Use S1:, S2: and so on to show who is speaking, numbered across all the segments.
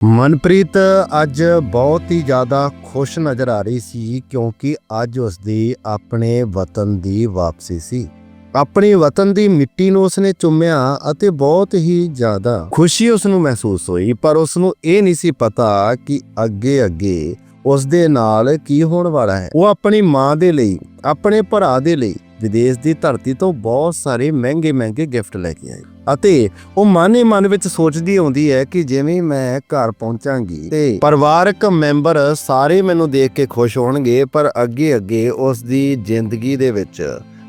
S1: ਮਨਪ੍ਰੀਤ, ਅੱਜ ਬਹੁਤ ਹੀ ਜ਼ਿਆਦਾ ਖੁਸ਼ ਨਜ਼ਰ ਆ ਰਹੀ ਸੀ ਕਿਉਂਕਿ ਅੱਜ ਉਸ ਦੀ ਆਪਣੇ ਵਤਨ ਦੀ ਵਾਪਸੀ ਸੀ। ਆਪਣੇ ਵਤਨ ਦੀ ਮਿੱਟੀ ਨੂੰ ਉਸਨੇ ਚੁੰਮਿਆ ਅਤੇ ਬਹੁਤ ਹੀ ਜ਼ਿਆਦਾ ਖੁਸ਼ੀ ਉਸ ਨੂੰ ਮਹਿਸੂਸ ਹੋਈ, ਪਰ ਉਸ ਨੂੰ ਇਹ ਨਹੀਂ ਸੀ ਪਤਾ ਕਿ ਅੱਗੇ ਅੱਗੇ ਉਸ ਦੇ ਨਾਲ ਕੀ ਹੋਣ ਵਾਲਾ ਹੈ? ਉਹ ਆਪਣੀ ਮਾਂ ਦੇ ਲਈ, ਆਪਣੇ ਭਰਾ ਦੇ ਲਈ ਵਿਦੇਸ਼ ਦੀ ਧਰਤੀ ਤੋਂ ਬਹੁਤ ਸਾਰੇ ਮਹਿੰਗੇ ਮਹਿੰਗੇ ਗਿਫਟ ਲੈ ਕੇ ਆਈ ਅਤੇ ਉਹ ਮਨ ਹੀ ਮਨ ਵਿੱਚ ਸੋਚਦੀ ਆਉਂਦੀ ਹੈ ਕਿ ਜਿਵੇਂ ਮੈਂ ਘਰ ਪਹੁੰਚਾਂਗੀ ਤੇ ਪਰਿਵਾਰਕ ਮੈਂਬਰ ਸਾਰੇ ਮੈਨੂੰ ਦੇਖ ਕੇ ਖੁਸ਼ ਹੋਣਗੇ, ਪਰ ਅੱਗੇ ਅੱਗੇ ਉਸ ਦੀ ਜ਼ਿੰਦਗੀ ਦੇ ਵਿੱਚ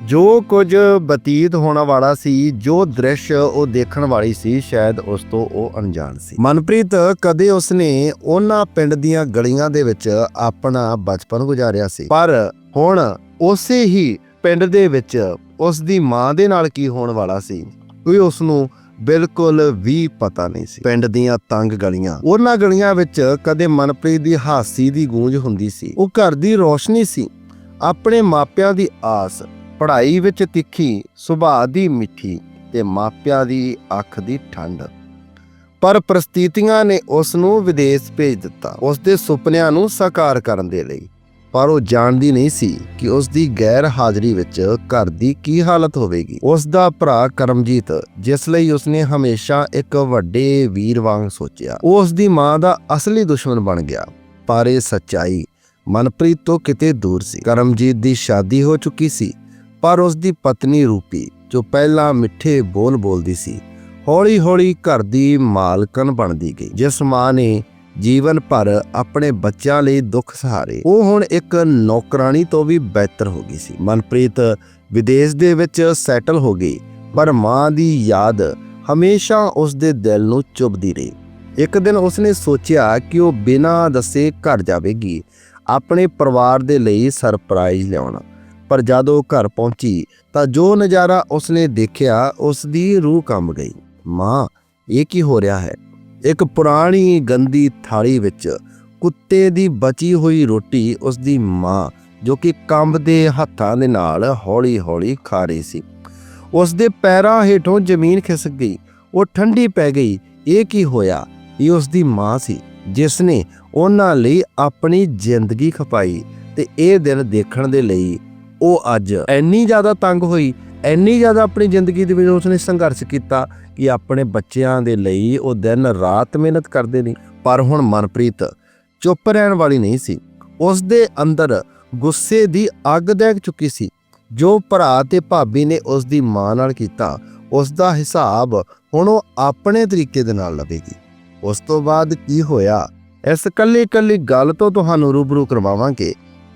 S1: ਜੋ ਕੁਝ ਬਤੀਤ ਹੋਣ ਵਾਲਾ ਸੀ, ਜੋ ਦ੍ਰਿਸ਼ ਉਹ ਦੇਖਣ ਵਾਲੀ ਸੀ, ਸ਼ਾਇਦ ਉਸ ਤੋਂ ਉਹ ਅਣਜਾਣ ਸੀ। ਮਨਪ੍ਰੀਤ, ਕਦੇ ਉਸਨੇ ਉਹਨਾਂ ਪਿੰਡ ਦੀਆਂ ਗਲੀਆਂ ਦੇ ਵਿੱਚ ਆਪਣਾ ਬਚਪਨ ਗੁਜ਼ਾਰਿਆ ਸੀ। ਪਰ ਹੁਣ ਉਸੇ ਹੀ ਪਿੰਡ ਦੇ ਵਿੱਚ ਉਸ ਦੀ ਮਾਂ ਦੇ ਨਾਲ ਕੀ ਹੋਣ ਵਾਲਾ ਸੀ, ਕੋਈ ਉਸ ਨੂੰ ਬਿਲਕੁਲ ਵੀ ਪਤਾ ਨਹੀਂ ਸੀ। ਪਿੰਡ ਦੀਆਂ ਤੰਗ ਗਲੀਆਂ। ਉਹਨਾਂ ਗਲੀਆਂ ਵਿੱਚ ਕਦੇ ਮਨਪ੍ਰੀਤ ਦੀ ਹਾਸੀ ਦੀ ਗੂੰਜ ਹੁੰਦੀ ਸੀ। ਉਹ ਘਰ ਦੀ ਰੋਸ਼ਨੀ ਸੀ। ਆਪਣੇ ਮਾਪਿਆਂ ਦੀ ਆਸ। ਪੜ੍ਹਾਈ ਵਿੱਚ ਤਿੱਖੀ, ਸੁਭਾਅ ਦੀ ਮਿੱਠੀ ਤੇ ਮਾਪਿਆਂ ਦੀ ਅੱਖ ਦੀ ਠੰਡ। ਪਰ ਪ੍ਰਸਥਿਤੀਆਂ ਨੇ ਉਸ ਨੂੰ ਵਿਦੇਸ਼ ਭੇਜ ਦਿੱਤਾ। ਉਸ ਦੇ ਸੁਪਨਿਆਂ ਨੂੰ ਸਾਕਾਰ ਕਰਨ ਦੇ ਲਈ। ਪਰ ਉਹ ਜਾਣਦੀ ਨਹੀਂ ਸੀ ਕਿ ਉਸ ਦੀ ਗੈਰ ਹਾਜ਼ਰੀ ਵਿੱਚ ਘਰ ਦੀ ਕੀ ਹਾਲਤ ਹੋਵੇਗੀ। ਉਸ ਦਾ ਭਰਾ ਕਰਮਜੀਤ, ਜਿਸ ਲਈ ਉਸਨੇ ਹਮੇਸ਼ਾ ਇੱਕ ਵੱਡੇ ਵੀਰ ਵਾਂਗ ਸੋਚਿਆ। ਉਹ ਉਸ ਦੀ ਮਾਂ ਦਾ ਅਸਲੀ ਦੁਸ਼ਮਣ ਬਣ ਗਿਆ, ਪਰ ਇਹ ਸੱਚਾਈ ਮਨਪ੍ਰੀਤ ਤੋਂ ਕਿਤੇ ਦੂਰ ਸੀ। ਕਰਮਜੀਤ ਦੀ ਸ਼ਾਦੀ ਹੋ ਚੁੱਕੀ ਸੀ। ਪਰ ਉਸ ਦੀ ਪਤਨੀ ਰੂਪੀ, ਜੋ ਪਹਿਲਾਂ ਮਿੱਠੇ ਬੋਲ ਬੋਲਦੀ ਸੀ, ਹੌਲੀ-ਹੌਲੀ ਘਰ ਦੀ ਮਾਲਕਨ ਬਣਦੀ ਗਈ, ਜਿਸ ਮਾਂ ਨੇ ਜੀਵਨ ਭਰ ਆਪਣੇ ਬੱਚਿਆਂ ਲਈ ਦੁੱਖ ਸਹਾਰੇ। ਉਹ ਹੁਣ ਇੱਕ ਨੌਕਰਾਨੀ ਤੋਂ ਵੀ ਬਿਹਤਰ ਹੋ ਗਈ ਸੀ। ਮਨਪ੍ਰੀਤ ਵਿਦੇਸ਼ ਦੇ ਵਿੱਚ ਸੈਟਲ ਹੋ ਗਈ, ਪਰ ਮਾਂ ਦੀ ਯਾਦ ਹਮੇਸ਼ਾ ਉਸ ਦੇ ਦਿਲ ਨੂੰ ਚੁਭਦੀ ਰਹੀ। ਇੱਕ ਦਿਨ ਉਸਨੇ ਸੋਚਿਆ ਕਿ ਉਹ ਬਿਨਾਂ ਦੱਸੇ ਘਰ ਜਾਵੇਗੀ, ਆਪਣੇ ਪਰਿਵਾਰ ਦੇ ਲਈ ਸਰਪ੍ਰਾਈਜ਼ ਲਿਆਉਣਾ। ਪਰ ਜਦ ਉਹ ਘਰ ਪਹੁੰਚੀ ਤਾਂ ਜੋ ਨਜ਼ਾਰਾ ਉਸਨੇ ਦੇਖਿਆ ਉਸ ਦੀ ਰੂਹ ਕੰਬ ਗਈ। ਮਾਂ, ਇਹ ਕੀ ਹੋ ਰਿਹਾ ਹੈ? ਇੱਕ ਪੁਰਾਣੀ ਗੰਦੀ ਥਾਲੀ ਵਿੱਚ ਕੁੱਤੇ ਦੀ ਬਚੀ ਹੋਈ ਰੋਟੀ ਉਸ ਦੀ ਮਾਂ, ਜੋ ਕਿ ਕੰਬਦੇ ਹੱਥਾਂ ਦੇ ਨਾਲ ਹੌਲੀ-ਹੌਲੀ ਖਾ ਰਹੀ ਸੀ। ਉਸ ਦੇ ਪੈਰਾਂ ਹੇਠੋਂ ਜ਼ਮੀਨ ਖਿਸਕ ਗਈ। ਉਹ ਠੰਡੀ ਪੈ ਗਈ। ਇਹ ਕੀ ਹੋਇਆ? ਇਹ ਉਸ ਦੀ ਮਾਂ ਸੀ ਜਿਸ ਨੇ ਉਹਨਾਂ ਲਈ ਆਪਣੀ ਜ਼ਿੰਦਗੀ ਖਪਾਈ ਤੇ ਇਹ ਦਿਨ ਦੇਖਣ ਦੇ ਲਈ ਉਹ ਅੱਜ ਇੰਨੀ ਜ਼ਿਆਦਾ ਤੰਗ ਹੋਈ, ਇੰਨੀ ਜ਼ਿਆਦਾ ਆਪਣੀ ਜ਼ਿੰਦਗੀ ਦੇ ਵਿੱਚ ਉਸਨੇ ਸੰਘਰਸ਼ ਕੀਤਾ ਕਿ ਆਪਣੇ ਬੱਚਿਆਂ ਦੇ ਲਈ ਉਹ ਦਿਨ ਰਾਤ ਮਿਹਨਤ ਕਰਦੇ ਨੇ, ਪਰ ਹੁਣ ਮਨਪ੍ਰੀਤ ਚੁੱਪ ਰਹਿਣ ਵਾਲੀ ਨਹੀਂ ਸੀ। ਉਸ ਦੇ ਅੰਦਰ ਗੁੱਸੇ ਦੀ ਅੱਗ ਦੇਖ ਚੁੱਕੀ ਸੀ, ਜੋ ਭਰਾ ਤੇ ਭਾਬੀ ਨੇ ਉਸ ਦੀ ਮਾਂ ਨਾਲ ਕੀਤਾ। ਉਸ ਦਾ ਹਿਸਾਬ ਹੁਣ ਉਹ ਆਪਣੇ ਤਰੀਕੇ ਦੇ ਨਾਲ ਲਵੇਗੀ ਉਸ ਤੋਂ ਬਾਅਦ ਕੀ ਹੋਇਆ? ਇਸ ਕੱਲੀ ਕੱਲੀ ਗੱਲ ਤੋਂ ਤੁਹਾਨੂੰ ਰੂਬਰੂ ਕਰਵਾਵਾਂਗੇ।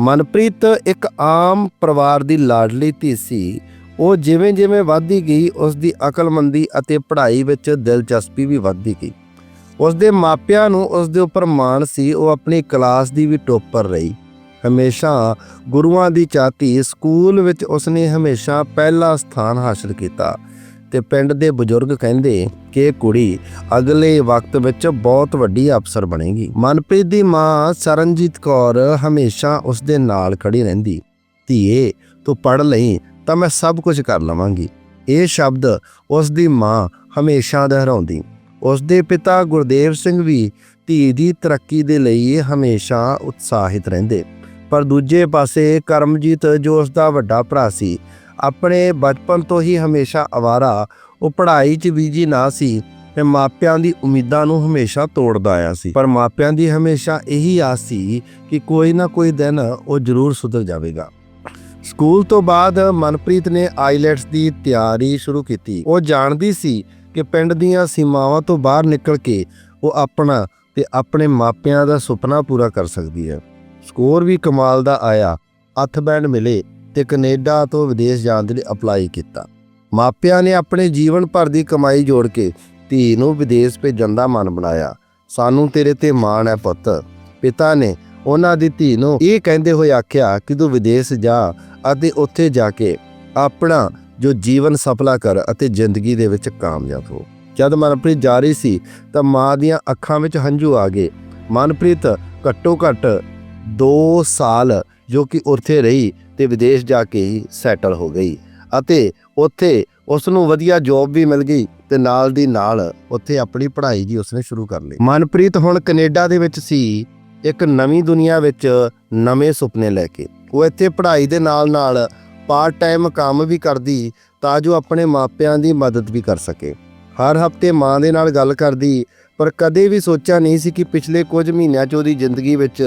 S1: ਮਨਪ੍ਰੀਤ ਇੱਕ ਆਮ ਪਰਿਵਾਰ ਦੀ ਲਾਡਲੀ ਧੀ ਸੀ। ਉਹ ਜਿਵੇਂ ਜਿਵੇਂ ਵੱਧਦੀ ਗਈ ਉਸ ਦੀ ਅਕਲਮੰਦੀ ਅਤੇ ਪੜ੍ਹਾਈ ਵਿੱਚ ਦਿਲਚਸਪੀ ਵੀ ਵੱਧਦੀ ਗਈ। ਉਸ ਦੇ ਮਾਪਿਆਂ ਨੂੰ ਉਸ ਦੇ ਉੱਪਰ ਮਾਣ ਸੀ, ਉਹ ਆਪਣੀ ਕਲਾਸ ਦੀ ਵੀ ਟੋਪਰ ਰਹੀ। ਹਮੇਸ਼ਾ ਗੁਰੂਆਂ ਦੀ ਚਾਤੀ ਸਕੂਲ ਵਿੱਚ ਉਸਨੇ ਹਮੇਸ਼ਾ ਪਹਿਲਾ ਸਥਾਨ ਹਾਸਲ ਕੀਤਾ। ਤੇ ਪਿੰਡ ਦੇ ਬਜ਼ੁਰਗ ਕਹਿੰਦੇ ਕਿ ਇਹ ਕੁੜੀ ਅਗਲੇ ਵਕਤ ਵਿੱਚ ਬਹੁਤ ਵੱਡੀ ਅਫਸਰ ਬਣੇਗੀ। ਮਨਪ੍ਰੀਤ ਦੀ ਮਾਂ ਸਰਨਜੀਤ ਕੌਰ ਹਮੇਸ਼ਾ ਉਸ ਦੇ ਨਾਲ ਖੜੀ ਰਹਿੰਦੀ, ਧੀਏ, ਤੂੰ ਪੜ੍ਹ ਲਈ ਤਾਂ ਮੈਂ ਸਭ ਕੁਝ ਕਰ ਲਵਾਂਗੀ। ਇਹ ਸ਼ਬਦ ਉਸ ਦੀ ਮਾਂ ਹਮੇਸ਼ਾ ਦੁਹਰਾਉਂਦੀ। ਉਸ ਦੇ ਪਿਤਾ ਗੁਰਦੇਵ ਸਿੰਘ ਵੀ ਧੀ ਦੀ ਤਰੱਕੀ ਦੇ ਲਈ ਹਮੇਸ਼ਾ ਉਤਸ਼ਾਹਿਤ ਰਹਿੰਦੇ। ਪਰ ਦੂਜੇ ਪਾਸੇ ਕਰਮਜੀਤ, ਜੋ ਉਸ ਦਾ ਵੱਡਾ ਭਰਾ ਸੀ ਆਪਣੇ ਬਚਪਨ ਤੋਂ ਹੀ ਹਮੇਸ਼ਾ ਅਵਾਰਾ, ਉਹ ਪੜ੍ਹਾਈ 'ਚ ਬੀਜੀ ਨਾ ਸੀ ਤੇ ਮਾਪਿਆਂ ਦੀ ਉਮੀਦਾਂ ਨੂੰ ਹਮੇਸ਼ਾ ਤੋੜਦਾ ਆਇਆ ਸੀ। ਪਰ ਮਾਪਿਆਂ ਦੀ ਹਮੇਸ਼ਾ ਇਹੀ ਆਸ ਸੀ ਕਿ ਕੋਈ ਨਾ ਕੋਈ ਦਿਨ ਉਹ ਜ਼ਰੂਰ ਸੁਧਰ ਜਾਵੇਗਾ। ਸਕੂਲ ਤੋਂ ਬਾਅਦ ਮਨਪ੍ਰੀਤ ਨੇ ਆਈਲੈਟਸ ਦੀ ਤਿਆਰੀ ਸ਼ੁਰੂ ਕੀਤੀ। ਉਹ ਜਾਣਦੀ ਸੀ ਕਿ ਪਿੰਡ ਦੀਆਂ ਸੀਮਾਵਾਂ ਤੋਂ ਬਾਹਰ ਨਿਕਲ ਕੇ ਉਹ ਆਪਣਾ ਤੇ ਆਪਣੇ ਮਾਪਿਆਂ ਦਾ ਸੁਪਨਾ ਪੂਰਾ ਕਰ ਸਕਦੀ ਹੈ। ਸਕੋਰ ਵੀ ਕਮਾਲ ਦਾ ਆਇਆ। ਹੱਥ ਬੈਂਡ ਮਿਲੇ। ਤੇ ਕੈਨੇਡਾ ਤੋਂ ਵਿਦੇਸ਼ ਜਾਣ ਦੇ ਲਈ ਅਪਲਾਈ ਕੀਤਾ। ਮਾਪਿਆਂ ਨੇ ਆਪਣੇ ਜੀਵਨ ਭਰ ਦੀ ਕਮਾਈ ਜੋੜ ਕੇ ਧੀ ਨੂੰ ਵਿਦੇਸ਼ ਭੇਜਣ ਦਾ ਮਨ ਬਣਾਇਆ। ਸਾਨੂੰ ਤੇਰੇ ਤੇ ਮਾਣ ਹੈ ਪੁੱਤ। ਪਿਤਾ ਨੇ ਉਹਨਾਂ ਦੀ ਧੀ ਨੂੰ ਇਹ ਕਹਿੰਦੇ ਹੋਏ ਆਖਿਆ, ਕਿ ਤੂੰ ਵਿਦੇਸ਼ ਜਾ ਅਤੇ ਉੱਥੇ ਜਾ ਕੇ ਆਪਣਾ ਜੋ ਜੀਵਨ ਸਫਲਾ ਕਰ ਅਤੇ ਜ਼ਿੰਦਗੀ ਦੇ ਵਿੱਚ ਕਾਮਯਾਬ ਹੋ। ਜਦ ਮਨਪ੍ਰੀਤ ਜਾ ਰਹੀ ਸੀ, ਤਾਂ ਮਾਂ ਦੀਆਂ ਅੱਖਾਂ ਵਿੱਚ ਹੰਝੂ ਆ ਗਏ। ਮਨਪ੍ਰੀਤ ਘੱਟੋ ਘੱਟ 2 ਸਾਲ ਜੋ ਕਿ ਉੱਥੇ ਰਹੀ ਤੇ ਵਿਦੇਸ਼ ਜਾ ਕੇ ਹੀ ਸੈਟਲ ਹੋ ਗਈ ਅਤੇ ਉੱਥੇ ਉਸ ਨੂੰ ਵਧੀਆ ਜੌਬ ਵੀ ਮਿਲ ਗਈ ਤੇ ਨਾਲ ਦੀ ਨਾਲ ਉੱਥੇ ਆਪਣੀ ਪੜ੍ਹਾਈ ਜੀ ਉਸਨੇ ਸ਼ੁਰੂ ਕਰ ਲਈ। ਮਨਪ੍ਰੀਤ ਹੁਣ ਕੈਨੇਡਾ ਦੇ ਵਿੱਚ ਸੀ, ਇੱਕ ਨਵੀਂ ਦੁਨੀਆ ਵਿੱਚ ਨਵੇਂ ਸੁਪਨੇ ਲੈ ਕੇ। ਉਹ ਇੱਥੇ ਪੜ੍ਹਾਈ ਦੇ ਨਾਲ ਨਾਲ ਪਾਰਟ ਟਾਈਮ ਕੰਮ ਵੀ ਕਰਦੀ ਤਾਂ ਜੋ ਆਪਣੇ ਮਾਪਿਆਂ ਦੀ ਮਦਦ ਵੀ ਕਰ ਸਕੇ। ਹਰ ਹਫ਼ਤੇ ਮਾਂ ਦੇ ਨਾਲ ਗੱਲ ਕਰਦੀ, ਪਰ ਕਦੇ ਵੀ ਸੋਚਿਆ ਨਹੀਂ ਸੀ ਕਿ ਪਿਛਲੇ ਕੁਝ ਮਹੀਨਿਆਂ 'ਚ ਉਹਦੀ ਜ਼ਿੰਦਗੀ ਵਿੱਚ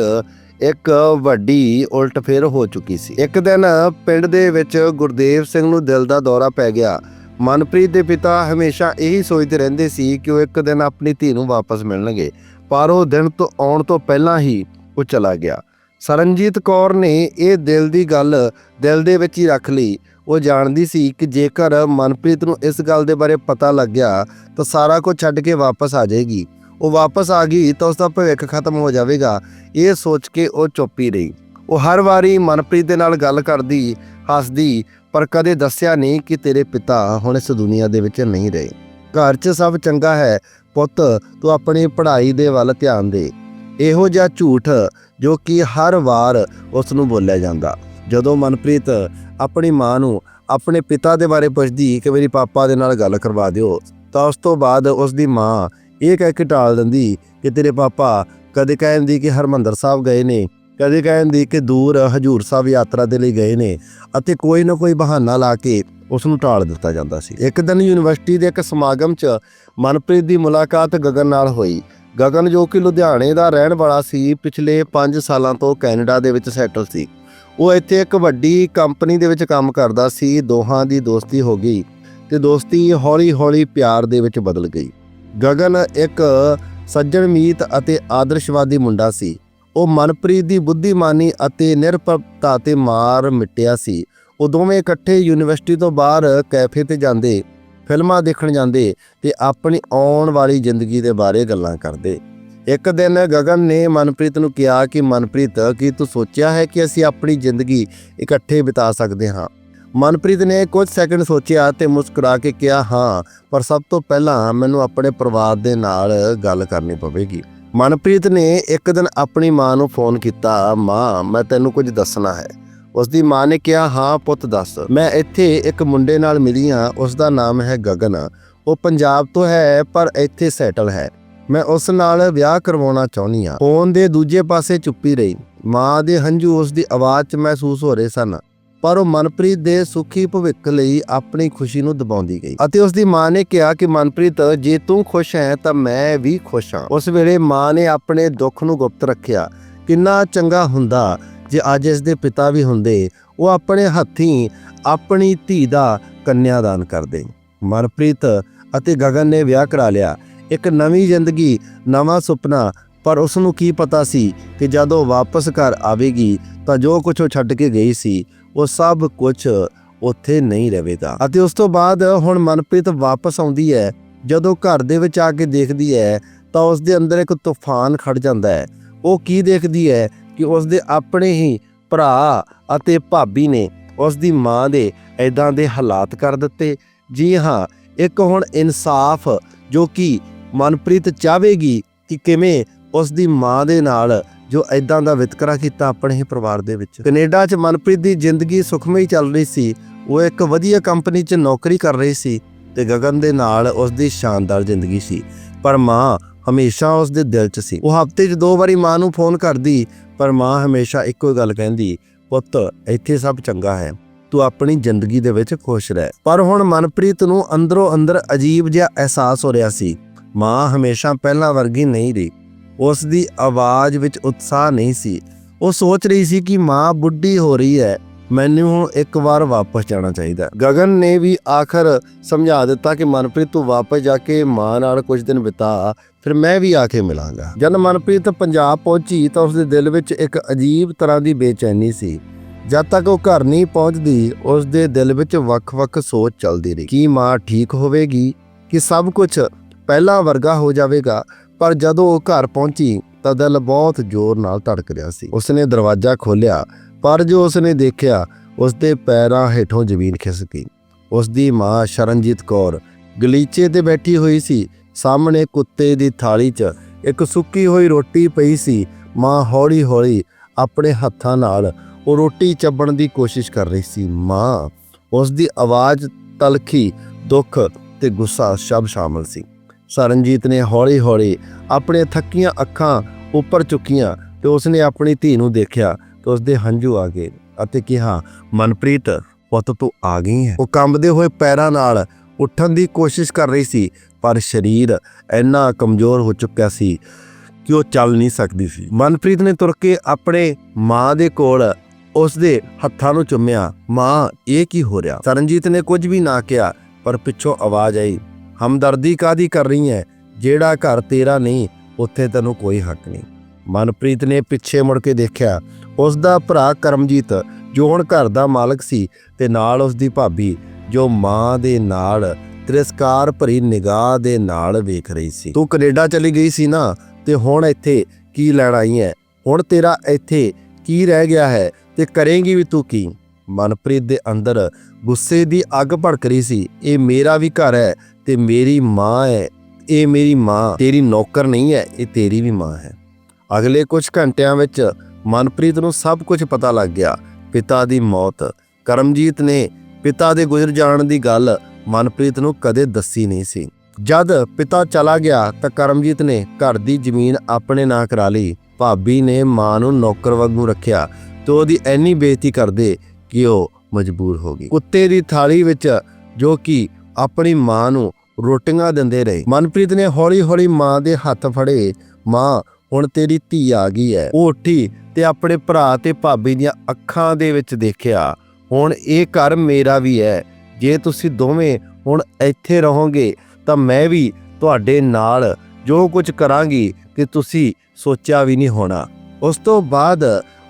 S1: ਇੱਕ ਵੱਡੀ ਉਲਟ ਫੇਰ ਹੋ ਚੁੱਕੀ ਸੀ। ਇੱਕ ਦਿਨ ਪਿੰਡ ਦੇ ਵਿੱਚ ਗੁਰਦੇਵ ਸਿੰਘ ਨੂੰ ਦਿਲ ਦਾ ਦੌਰਾ ਪੈ ਗਿਆ। ਮਨਪ੍ਰੀਤ ਦੇ ਪਿਤਾ ਹਮੇਸ਼ਾ ਇਹੀ ਸੋਚਦੇ ਰਹਿੰਦੇ ਸੀ ਕਿ ਉਹ ਇੱਕ ਦਿਨ ਆਪਣੀ ਧੀ ਨੂੰ ਵਾਪਸ ਮਿਲਣਗੇ, ਪਰ ਉਹ ਦਿਨ ਤੋਂ ਆਉਣ ਤੋਂ ਪਹਿਲਾਂ ਹੀ ਉਹ ਚਲਾ ਗਿਆ। ਸਰਨਜੀਤ ਕੌਰ ਨੇ ਇਹ ਦਿਲ ਦੀ ਗੱਲ ਦਿਲ ਦੇ ਵਿੱਚ ਹੀ ਰੱਖ ਲਈ। ਉਹ ਜਾਣਦੀ ਸੀ ਕਿ ਜੇਕਰ ਮਨਪ੍ਰੀਤ ਨੂੰ ਇਸ ਗੱਲ ਦੇ ਬਾਰੇ ਪਤਾ ਲੱਗ ਗਿਆ ਤਾਂ ਸਾਰਾ ਕੁਝ ਛੱਡ ਕੇ ਵਾਪਸ ਆ ਜਾਏਗੀ। ਉਹ ਵਾਪਸ ਆ ਗਈ ਤਾਂ ਉਸ ਦਾ ਭਵਿੱਖ ਖਤਮ ਹੋ ਜਾਵੇਗਾ। ਇਹ ਸੋਚ ਕੇ ਉਹ ਚੁੱਪ ਹੀ ਰਹੀ। ਉਹ ਹਰ ਵਾਰੀ ਮਨਪ੍ਰੀਤ ਦੇ ਨਾਲ ਗੱਲ ਕਰਦੀ, ਹੱਸਦੀ, ਪਰ ਕਦੇ ਦੱਸਿਆ ਨਹੀਂ ਕਿ ਤੇਰੇ ਪਿਤਾ ਹੁਣ ਇਸ ਦੁਨੀਆ ਦੇ ਵਿੱਚ ਨਹੀਂ ਰਹੇ। ਘਰ 'ਚ ਸਭ ਚੰਗਾ ਹੈ। ਪੁੱਤ, ਤੂੰ ਆਪਣੀ ਪੜ੍ਹਾਈ ਦੇ ਵੱਲ ਧਿਆਨ ਦੇ। ਇਹੋ ਜਿਹਾ ਝੂਠ ਜੋ ਕਿ ਹਰ ਵਾਰ ਉਸ ਨੂੰ ਬੋਲਿਆ ਜਾਂਦਾ। ਜਦੋਂ ਮਨਪ੍ਰੀਤ ਆਪਣੀ ਮਾਂ ਨੂੰ ਆਪਣੇ ਪਿਤਾ ਦੇ ਬਾਰੇ ਪੁੱਛਦੀ ਕਿ ਮੇਰੀ ਪਾਪਾ ਦੇ ਨਾਲ ਗੱਲ ਕਰਵਾ ਦਿਓ, ਤਾਂ ਉਸ ਤੋਂ ਬਾਅਦ ਉਸ ਦੀ ਮਾਂ ਇਹ ਕਹਿ ਕੇ ਟਾਲ ਦਿੰਦੀ ਕਿ ਤੇਰੇ ਪਾਪਾ ਕਦੇ ਕਹਿੰਦੀ ਕਿ ਹਰਮੰਦਰ ਸਾਹਿਬ ਗਏ ਨੇ, ਕਦੇ ਕਹਿੰਦੀ ਕਿ ਦੂਰ ਹਜੂਰ ਸਾਹਿਬ ਯਾਤਰਾ ਦੇ ਲਈ ਗਏ ਨੇ ਅਤੇ ਕੋਈ ਨਾ ਕੋਈ ਬਹਾਨਾ ਲਾ ਕੇ ਉਸ ਨੂੰ ਟਾਲ ਦਿੱਤਾ ਜਾਂਦਾ ਸੀ। ਇੱਕ ਦਿਨ ਯੂਨੀਵਰਸਿਟੀ ਦੇ ਇੱਕ ਸਮਾਗਮ 'ਚ ਮਨਪ੍ਰੀਤ ਦੀ ਮੁਲਾਕਾਤ ਗਗਨ ਨਾਲ ਹੋਈ। ਗਗਨ ਜੋ ਕਿ ਲੁਧਿਆਣੇ ਦਾ ਰਹਿਣ ਵਾਲਾ ਸੀ, ਪਿਛਲੇ 5 ਸਾਲਾਂ ਤੋਂ ਕੈਨੇਡਾ ਦੇ ਵਿੱਚ ਸੈਟਲ ਸੀ। ਉਹ ਇੱਥੇ ਇੱਕ ਵੱਡੀ ਕੰਪਨੀ ਦੇ ਵਿੱਚ ਕੰਮ ਕਰਦਾ ਸੀ, ਦੋਹਾਂ ਦੀ ਦੋਸਤੀ ਹੋ ਗਈ ਤੇ ਦੋਸਤੀ ਹੌਲੀ-ਹੌਲੀ ਪਿਆਰ ਦੇ ਵਿੱਚ ਬਦਲ ਗਈ। ਗਗਨ ਇੱਕ ਸੱਜਣਮੀਤ ਅਤੇ ਆਦਰਸ਼ਵਾਦੀ ਮੁੰਡਾ ਸੀ। ਉਹ ਮਨਪ੍ਰੀਤ ਦੀ ਬੁੱਧੀਮਾਨੀ ਅਤੇ ਨਿਰਪੱਖਤਾ ਤੇ ਮਾਰ ਮਿਟਿਆ ਸੀ। ਉਹ ਦੋਵੇਂ ਇਕੱਠੇ ਯੂਨੀਵਰਸਿਟੀ ਤੋਂ ਬਾਹਰ ਕੈਫੇ ਤੇ ਜਾਂਦੇ, ਫਿਲਮਾਂ ਦੇਖਣ ਜਾਂਦੇ ਤੇ ਆਪਣੀ ਆਉਣ ਵਾਲੀ ਜ਼ਿੰਦਗੀ ਦੇ ਬਾਰੇ ਗੱਲਾਂ ਕਰਦੇ। ਇੱਕ ਦਿਨ ਗਗਨ ਨੇ ਮਨਪ੍ਰੀਤ ਨੂੰ ਕਿਹਾ ਕਿ, ਮਨਪ੍ਰੀਤ, ਕੀ ਤੂੰ ਸੋਚਿਆ ਹੈ ਕਿ ਅਸੀਂ ਆਪਣੀ ਜ਼ਿੰਦਗੀ ਇਕੱਠੇ ਬਿਤਾ ਸਕਦੇ ਹਾਂ? ਮਨਪ੍ਰੀਤ ਨੇ ਕੁਝ ਸੈਕਿੰਡ ਸੋਚਿਆ ਤੇ ਮੁਸਕਰਾ ਕੇ ਕਿਹਾ, ਹਾਂ, ਪਰ ਸਭ ਤੋਂ ਪਹਿਲਾਂ ਮੈਨੂੰ ਆਪਣੇ ਪਰਿਵਾਰ ਦੇ ਨਾਲ ਗੱਲ ਕਰਨੀ ਪਵੇਗੀ। ਮਨਪ੍ਰੀਤ ਨੇ ਇੱਕ ਦਿਨ ਆਪਣੀ ਮਾਂ ਨੂੰ ਫੋਨ ਕੀਤਾ, ਮਾਂ, ਮੈਂ ਤੈਨੂੰ ਕੁਝ ਦੱਸਣਾ ਹੈ। ਉਸ ਦੀ ਮਾਂ ਨੇ ਕਿਹਾ, ਹਾਂ, ਪੁੱਤ ਦੱਸ। ਮੈਂ ਇੱਥੇ ਇੱਕ ਮੁੰਡੇ ਨਾਲ ਮਿਲੀ ਹਾਂ ਉਸ ਦਾ ਨਾਮ ਹੈ ਗਗਨ। ਉਹ ਪੰਜਾਬ ਤੋਂ ਹੈ, ਪਰ ਇੱਥੇ ਸੈਟਲ ਹੈ। ਮੈਂ ਉਸ ਨਾਲ ਵਿਆਹ ਕਰਵਾਉਣਾ ਚਾਹੁੰਦੀ ਹਾਂ। ਫੋਨ ਦੇ ਦੂਜੇ ਪਾਸੇ ਚੁੱਪੀ ਰਹੀ। ਮਾਂ ਦੇ ਹੰਝੂ ਉਸ ਦੀ ਆਵਾਜ਼ 'ਚ ਮਹਿਸੂਸ ਹੋ ਰਹੇ ਸਨ। ਪਰ ਉਹ ਮਨਪ੍ਰੀਤ ਦੇ ਸੁਖੀ ਭਵਿੱਖ ਲਈ ਆਪਣੀ ਖੁਸ਼ੀ ਨੂੰ ਦਬਾਉਂਦੀ ਗਈ ਅਤੇ ਉਸ ਦੀ ਮਾਂ ਨੇ ਕਿਹਾ ਕਿ, ਮਨਪ੍ਰੀਤ, ਜੇ ਤੂੰ ਖੁਸ਼ ਹੈ ਤਾਂ ਮੈਂ ਵੀ ਖੁਸ਼ ਹਾਂ। ਉਸ ਵੇਲੇ ਮਾਂ ਨੇ ਆਪਣੇ ਦੁੱਖ ਨੂੰ ਗੁਪਤ ਰੱਖਿਆ। ਕਿੰਨਾ ਚੰਗਾ ਹੁੰਦਾ ਜੇ ਅੱਜ ਇਸ ਦੇ ਪਿਤਾ ਵੀ ਹੁੰਦੇ, ਉਹ ਆਪਣੇ ਹੱਥੀਂ ਆਪਣੀ ਧੀ ਦਾ ਕੰਨਿਆਦਾਨ ਕਰਦੇ। ਮਨਪ੍ਰੀਤ ਅਤੇ ਗਗਨ ਨੇ ਵਿਆਹ ਕਰਾ ਲਿਆ। ਇੱਕ ਨਵੀਂ ਜ਼ਿੰਦਗੀ, ਨਵਾਂ ਸੁਪਨਾ। ਪਰ ਉਸ ਨੂੰ ਕੀ ਪਤਾ ਸੀ ਕਿ ਜਦੋਂ ਵਾਪਸ ਘਰ ਆਵੇਗੀ ਤਾਂ ਜੋ ਕੁਝ ਉਹ ਛੱਡ ਕੇ ਗਈ ਸੀ ਉਹ ਸਭ ਕੁਝ ਉੱਥੇ ਨਹੀਂ ਰਹੇਗਾ ਅਤੇ ਉਸ ਤੋਂ ਬਾਅਦ ਹੁਣ ਮਨਪ੍ਰੀਤ ਵਾਪਸ ਆਉਂਦੀ ਹੈ। ਜਦੋਂ ਘਰ ਦੇ ਵਿੱਚ ਆ ਕੇ ਦੇਖਦੀ ਹੈ, ਤਾਂ ਉਸ ਦੇ ਅੰਦਰ ਇੱਕ ਤੂਫਾਨ ਖੜ ਜਾਂਦਾ ਹੈ। ਉਹ ਕੀ ਦੇਖਦੀ ਹੈ ਕਿ ਉਸ ਦੇ ਆਪਣੇ ਹੀ ਭਰਾ ਅਤੇ ਭਾਬੀ ਨੇ ਉਸ ਦੀ ਮਾਂ ਦੇ ਐਦਾਂ ਦੇ ਹਾਲਾਤ ਕਰ ਦਿੱਤੇ। ਜੀ ਹਾਂ, ਇੱਕ ਹੁਣ ਇਨਸਾਫ ਜੋ ਕਿ ਮਨਪ੍ਰੀਤ ਚਾਹਵੇਗੀ ਕਿ ਕਿਵੇਂ ਉਸ ਦੀ ਮਾਂ ਦੇ ਨਾਲ ਜੋ ਐਦਾਂ ਦਾ ਵਿਤਕਰਾ ਕੀਤਾ ਆਪਣੇ ਹੀ ਪਰਿਵਾਰ ਦੇ ਵਿੱਚ। ਕੈਨੇਡਾ 'ਚ ਮਨਪ੍ਰੀਤ ਦੀ ਜ਼ਿੰਦਗੀ ਸੁਖਮਈ ਚੱਲ ਰਹੀ ਸੀ। ਉਹ ਇੱਕ ਵਧੀਆ ਕੰਪਨੀ 'ਚ ਨੌਕਰੀ ਕਰ ਰਹੀ ਸੀ ਤੇ ਗਗਨ ਦੇ ਨਾਲ ਉਸ ਦੀ ਸ਼ਾਨਦਾਰ ਜ਼ਿੰਦਗੀ ਸੀ। ਪਰ ਮਾਂ ਹਮੇਸ਼ਾ ਉਸ ਦੇ ਦਿਲ 'ਚ ਸੀ। ਉਹ ਹਫ਼ਤੇ 'ਚ ਦੋ ਵਾਰੀ ਮਾਂ ਨੂੰ ਫੋਨ ਕਰਦੀ, ਪਰ ਮਾਂ ਹਮੇਸ਼ਾ ਇੱਕੋ ਹੀ ਗੱਲ ਕਹਿੰਦੀ, ਪੁੱਤ, ਇੱਥੇ ਸਭ ਚੰਗਾ ਹੈ। ਤੂੰ ਆਪਣੀ ਜ਼ਿੰਦਗੀ ਦੇ ਵਿੱਚ ਖੁਸ਼ ਰਹਿ। ਪਰ ਹੁਣ ਮਨਪ੍ਰੀਤ ਨੂੰ ਅੰਦਰੋਂ ਅੰਦਰ ਅਜੀਬ ਜਿਹਾ ਅਹਿਸਾਸ ਹੋ ਰਿਹਾ ਸੀ। ਮਾਂ ਹਮੇਸ਼ਾ ਪਹਿਲਾਂ ਵਰਗੀ ਨਹੀਂ ਰਹੀ। ਉਸ ਦੀ ਆਵਾਜ਼ ਵਿੱਚ ਉਤਸ਼ਾਹ ਨਹੀਂ ਸੀ। ਉਹ ਸੋਚ ਰਹੀ ਸੀ ਕਿ ਮਾਂ ਬੁੱਢੀ ਹੋ ਰਹੀ ਹੈ, ਮੈਨੂੰ ਹੁਣ ਇੱਕ ਵਾਰ ਵਾਪਸ ਜਾਣਾ ਚਾਹੀਦਾ। ਗਗਨ ਨੇ ਵੀ ਆਖਰ ਸਮਝਾ ਦਿੱਤਾ ਕਿ ਮਨਪ੍ਰੀਤ ਤੂੰ ਵਾਪਸ ਜਾ ਕੇ ਮਾਂ ਨਾਲ ਕੁਝ ਦਿਨ ਬਿਤਾ, ਫਿਰ ਮੈਂ ਵੀ ਆ ਕੇ ਮਿਲਾਂਗਾ। ਜਦ ਮਨਪ੍ਰੀਤ ਪੰਜਾਬ ਪਹੁੰਚੀ ਤਾਂ ਉਸਦੇ ਦਿਲ ਵਿੱਚ ਇੱਕ ਅਜੀਬ ਤਰ੍ਹਾਂ ਦੀ ਬੇਚੈਨੀ ਸੀ। ਜਦ ਤੱਕ ਉਹ ਘਰ ਨਹੀਂ ਪਹੁੰਚਦੀ ਉਸ ਦੇ ਦਿਲ ਵਿੱਚ ਵੱਖ-ਵੱਖ ਸੋਚ ਚੱਲਦੀ ਰਹੀ। ਕੀ ਮਾਂ ਠੀਕ ਹੋਵੇਗੀ? ਕਿ ਸਭ ਕੁਝ ਪਹਿਲਾਂ ਵਰਗਾ ਹੋ ਜਾਵੇਗਾ? ਪਰ ਜਦੋਂ ਉਹ ਘਰ ਪਹੁੰਚੀ ਤਾਂ ਦਿਲ ਬਹੁਤ ਜ਼ੋਰ ਨਾਲ ਧੜਕ ਰਿਹਾ ਸੀ। ਉਸਨੇ ਦਰਵਾਜ਼ਾ ਖੋਲ੍ਹਿਆ, ਪਰ ਜੋ ਉਸਨੇ ਦੇਖਿਆ, ਉਸਦੇ ਪੈਰਾਂ ਹੇਠੋਂ ਜ਼ਮੀਨ ਖਿਸਕ ਗਈ। ਉਸਦੀ ਮਾਂ ਸ਼ਰਨਜੀਤ ਕੌਰ ਗਲੀਚੇ ਤੇ ਬੈਠੀ ਹੋਈ ਸੀ। ਸਾਹਮਣੇ ਕੁੱਤੇ ਦੀ ਥਾਲੀ 'ਚ ਇੱਕ ਸੁੱਕੀ ਹੋਈ ਰੋਟੀ ਪਈ ਸੀ। ਮਾਂ ਹੌਲੀ-ਹੌਲੀ ਆਪਣੇ ਹੱਥਾਂ ਨਾਲ ਉਹ ਰੋਟੀ ਚੱਬਣ ਦੀ ਕੋਸ਼ਿਸ਼ ਕਰ ਰਹੀ ਸੀ। ਮਾਂ ਉਸ ਦੀ ਆਵਾਜ਼ ਤਲਖੀ ਦੁੱਖ ਤੇ ਗੁੱਸਾ ਸਭ ਸ਼ਾਮਲ ਸੀ। ਸਰਨਜੀਤ ਨੇ ਹੌਲੀ-ਹੌਲੀ ਆਪਣੇ ਥੱਕੀਆਂ ਅੱਖਾਂ ਉੱਪਰ ਚੁੱਕੀਆਂ ਤੇ ਉਸਨੇ ਆਪਣੀ ਧੀ ਨੂੰ ਦੇਖਿਆ ਤੇ ਉਸਦੇ ਹੰਝੂ ਆ ਗਏ ਅਤੇ ਕਿਹਾ, ਮਨਪ੍ਰੀਤ, ਪੁੱਤ ਤੂੰ ਆ ਗਈ ਹੈ। ਉਹ ਕੰਬਦੇ ਹੋਏ ਪੈਰਾਂ ਨਾਲ ਉੱਠਣ ਦੀ ਕੋਸ਼ਿਸ਼ ਕਰ ਰਹੀ ਸੀ, ਪਰ ਸਰੀਰ ਇੰਨਾ ਕਮਜ਼ੋਰ ਹੋ ਚੁੱਕਿਆ ਸੀ ਕਿ ਉਹ ਚੱਲ ਨਹੀਂ ਸਕਦੀ ਸੀ। ਮਨਪ੍ਰੀਤ ਨੇ ਤੁਰ ਕੇ ਆਪਣੇ ਮਾਂ ਦੇ ਕੋਲ ਉਸ ਦੇ ਹੱਥਾਂ ਨੂੰ ਚੁੰਮਿਆ, ਮਾਂ, ਇਹ ਕੀ ਹੋ ਰਿਹਾ? ਸਰਨਜੀਤ ਨੇ ਕੁਝ ਵੀ ਨਾ ਕਿਹਾ, ਪਰ ਪਿੱਛੋਂ ਆਵਾਜ਼ ਆਈ ਹਮਦਰਦੀ ਕਾਦੀ ਕਰ ਰਹੀ ਹੈ ਜਿਹੜਾ ਘਰ ਤੇਰਾ ਨਹੀਂ, ਉੱਥੇ ਤੈਨੂੰ ਕੋਈ ਹੱਕ ਨਹੀਂ। ਮਨਪ੍ਰੀਤ ਨੇ ਪਿੱਛੇ ਮੁੜ ਕੇ ਦੇਖਿਆ ਉਸ ਦਾ ਭਰਾ ਕਰਮਜੀਤ, ਜੋ ਹੁਣ ਘਰ ਦਾ ਮਾਲਕ ਸੀ, ਤੇ ਨਾਲ ਉਸ ਦੀ ਭਾਬੀ, ਜੋ ਮਾਂ ਦੇ ਨਾਲ, ਤਿਰਸਕਾਰ ਭਰੀ ਨਿਗਾਹ ਦੇ ਨਾਲ ਵੇਖ ਰਹੀ ਸੀ। ਤੂੰ ਕੈਨੇਡਾ ਚਲੀ ਗਈ ਸੀ ਨਾ, ਤੇ ਹੁਣ ਇੱਥੇ ਕੀ ਲੈਣ ਆਈ ਹੈ ਹੁਣ ਤੇਰਾ ਇੱਥੇ ਕੀ ਰਹਿ ਗਿਆ ਹੈ, ਤੇ ਕਰੇਂਗੀ ਵੀ ਤੂੰ ਕੀ? ਮਨਪ੍ਰੀਤ ਦੇ ਅੰਦਰ ਗੁੱਸੇ ਦੀ ਅੱਗ ਭੜਕ ਰਹੀ ਸੀ, ਇਹ ਮੇਰਾ ਵੀ ਘਰ ਹੈ ਤੇ ਮੇਰੀ ਮਾਂ ਹੈ। ਇਹ ਮੇਰੀ ਮਾਂ, ਤੇਰੀ ਨੌਕਰ ਨਹੀਂ ਹੈ, ਇਹ ਤੇਰੀ ਵੀ ਮਾਂ ਹੈ। ਅਗਲੇ ਕੁਝ ਘੰਟਿਆਂ ਵਿੱਚ ਮਨਪ੍ਰੀਤ ਨੂੰ ਸਭ ਕੁਝ ਪਤਾ ਲੱਗ ਗਿਆ, ਪਿਤਾ ਦੀ ਮੌਤ। ਕਰਮਜੀਤ ਨੇ ਪਿਤਾ ਦੇ ਗੁਜ਼ਰ ਜਾਣ ਦੀ ਗੱਲ ਮਨਪ੍ਰੀਤ ਨੂੰ ਕਦੇ ਦੱਸੀ ਨਹੀਂ ਸੀ। ਜਦ ਪਿਤਾ ਚਲਾ ਗਿਆ ਤਾਂ ਕਰਮਜੀਤ ਨੇ ਘਰ ਦੀ ਜ਼ਮੀਨ ਆਪਣੇ ਨਾਂ ਕਰਾ ਲਈ। ਭਾਬੀ ਨੇ ਮਾਂ ਨੂੰ ਨੌਕਰ ਵਾਂਗੂ ਰੱਖਿਆ ਤੇ ਉਹਦੀ ਐਨੀ ਬੇਇੱਜ਼ਤੀ ਕਰਦੇ ਕਿ ਉਹ ਮਜਬੂਰ ਹੋ ਗਈ। ਕੁੱਤੇ ਦੀ ਥਾਲੀ ਵਿੱਚ ਜੋ ਕਿ ਆਪਣੀ ਮਾਂ ਨੂੰ ਰੋਟੀਆਂ ਦਿੰਦੇ ਰਹੇ। ਮਨਪ੍ਰੀਤ ਨੇ ਹੌਲੀ-ਹੌਲੀ ਮਾਂ ਦੇ ਹੱਥ ਫੜੇ, ਮਾਂ, ਹੁਣ ਤੇਰੀ ਧੀ ਆ ਗਈ ਹੈ ਉਹ ਉੱਠੀ ਤੇ ਆਪਣੇ ਭਰਾ ਤੇ ਭਾਬੀ ਦੀਆਂ ਅੱਖਾਂ ਦੇ ਵਿੱਚ ਦੇਖਿਆ, ਹੁਣ ਇਹ ਘਰ ਮੇਰਾ ਵੀ ਹੈ ਜੇ ਤੁਸੀਂ ਦੋਵੇਂ ਹੁਣ ਇੱਥੇ ਰਹੋਗੇ, ਤਾਂ ਮੈਂ ਵੀ ਤੁਹਾਡੇ ਨਾਲ ਜੋ ਕੁਝ ਕਰਾਂਗੀ ਕਿ ਤੁਸੀਂ ਸੋਚਿਆ ਵੀ ਨਹੀਂ ਹੋਣਾ। ਉਸ ਤੋਂ ਬਾਅਦ